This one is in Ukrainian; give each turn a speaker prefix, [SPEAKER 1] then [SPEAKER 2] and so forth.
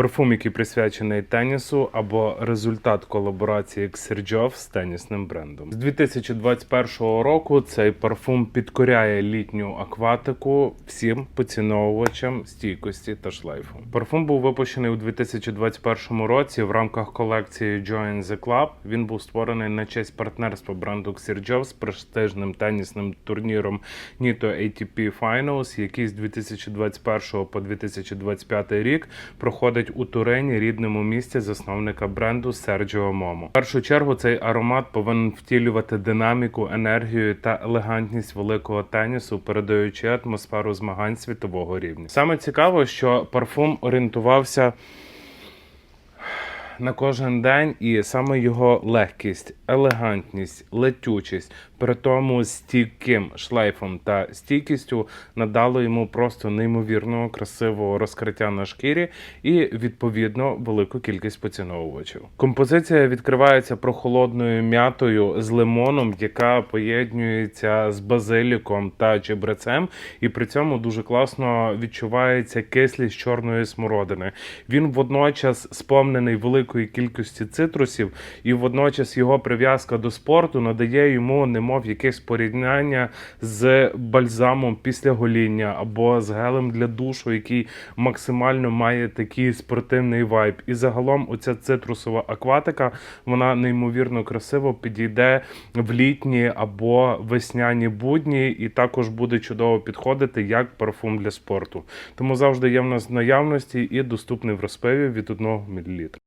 [SPEAKER 1] Парфум, який присвячений тенісу, або результат колаборації Xerjoff з тенісним брендом. З 2021 року цей парфум підкоряє літню акватику всім поціновувачам стійкості та шлейфу. Парфум був випущений у 2021 році в рамках колекції Join the Club. Він був створений на честь партнерства бренду Xerjoff з престижним тенісним турніром Nito ATP Finals, який з 2021 по 2025 рік проходить у Турені, рідному місті засновника бренду Серджіо Момо. В першу чергу цей аромат повинен втілювати динаміку, енергію та елегантність великого тенісу, передаючи атмосферу змагань світового рівня. Саме цікаво, що парфум орієнтувався на кожен день, і саме його легкість, елегантність, летючість, при тому стійким шлейфом та стійкістю надало йому просто неймовірного красивого розкриття на шкірі і відповідно велику кількість поціновувачів. Композиція відкривається прохолодною м'ятою з лимоном, яка поєднується з базиліком та чебрецем, і при цьому дуже класно відчувається кислість чорної смородини. Він водночас сповнений великої кількості цитрусів, і водночас його прив'язка до спорту надає йому немов якесь порівняння з бальзамом після гоління або з гелем для душу, який максимально має такий спортивний вайб. І загалом оця цитрусова акватика вона неймовірно красиво підійде в літні або весняні будні, і також буде чудово підходити як парфум для спорту. Тому завжди є в нас наявності і доступний в розпиві від 1 мл.